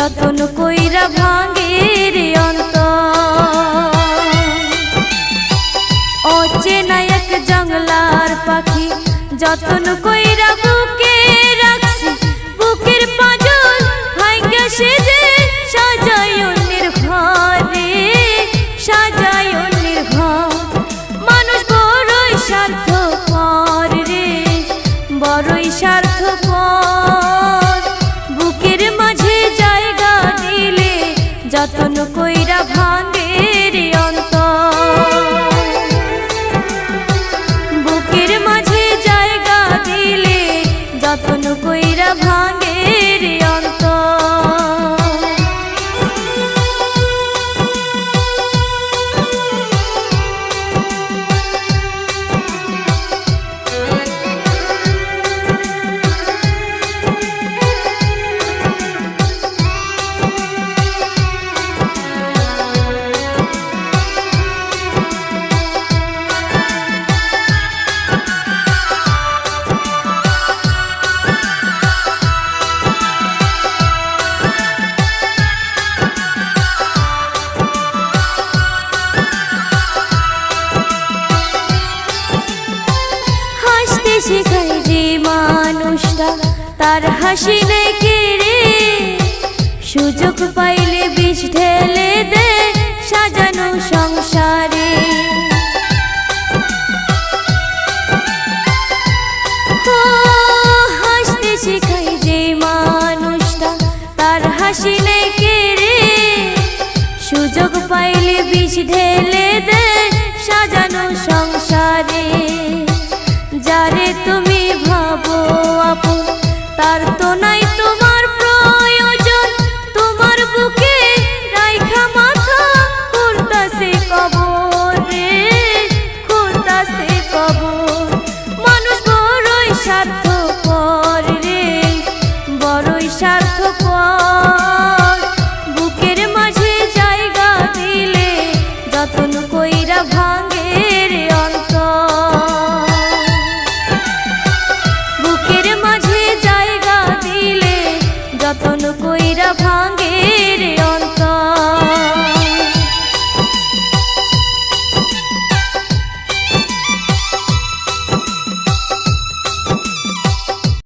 যতন কইরা ভাঙে অন্ত অচেনা এক জঙ্গলার পাখি, যতন কইরা বুকে রাখছি, বুকের পাঁজল ভাঙ্গা সেজে শেখায় যে মানুষটা, তার হাসি নেই রে। সুযোগ পাইলে বিষ ঢেলে দে সাজানো সংসারে। হাসতে শেখায় যে মানুষটা, তার হাসি নেই রে। সুযোগ পাইলে বিষ ঢেলে দে যতন কইরা ভাঙে রে অন্ত